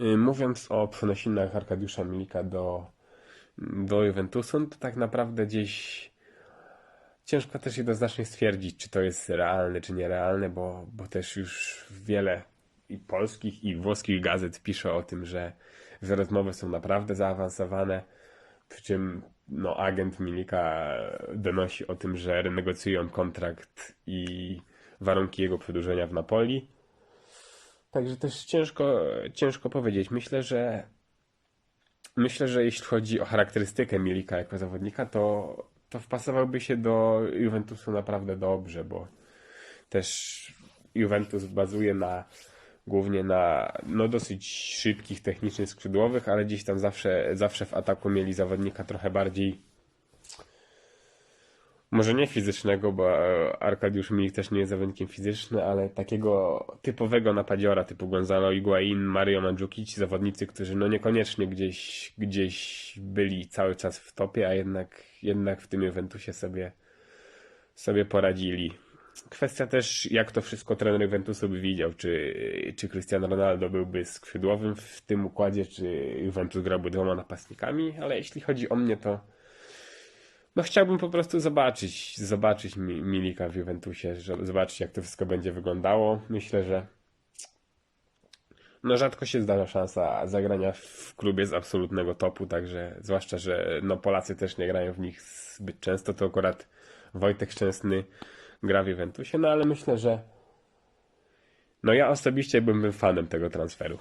Y, Mówiąc o przenosinach Arkadiusza Milika do, do Juventusu, no to tak naprawdę gdzieś ciężko też jednoznacznie stwierdzić, czy to jest realne, czy nierealne, bo, bo też już wiele i polskich, i włoskich gazet pisze o tym, że, że rozmowy są naprawdę zaawansowane, przy czym no, agent Milika donosi o tym, że renegocjują kontrakt i warunki jego przedłużenia w Napoli. Także też ciężko, ciężko powiedzieć. Myślę, że myślę, że jeśli chodzi o charakterystykę Milika jako zawodnika, to, to wpasowałby się do Juventusu naprawdę dobrze, bo też Juventus bazuje na głównie na no, dosyć szybkich, technicznych skrzydłowych, ale gdzieś tam zawsze, zawsze w ataku mieli zawodnika trochę bardziej może nie fizycznego, bo e, Arkadiusz Milik też nie jest zawodnikiem fizycznym, ale takiego typowego napadziora typu Gonzalo Higuain, Mario Mandzukic, zawodnicy, którzy no niekoniecznie gdzieś, gdzieś byli cały czas w topie, a jednak, jednak w tym Juventusie sobie, sobie poradzili. Kwestia też, jak to wszystko trener Juventusu by widział, czy, czy Cristiano Ronaldo byłby skrzydłowym w tym układzie, czy Juventus grałby dwoma napastnikami, ale jeśli chodzi o mnie, to no chciałbym po prostu zobaczyć, zobaczyć Mi- Milika w Juventusie, że- zobaczyć jak to wszystko będzie wyglądało. Myślę, że no rzadko się zdarza szansa zagrania w klubie z absolutnego topu, także zwłaszcza, że no Polacy też nie grają w nich zbyt często, to akurat Wojtek Szczęsny gra w Juventusie, no ale myślę, że no ja osobiście byłbym fanem tego transferu.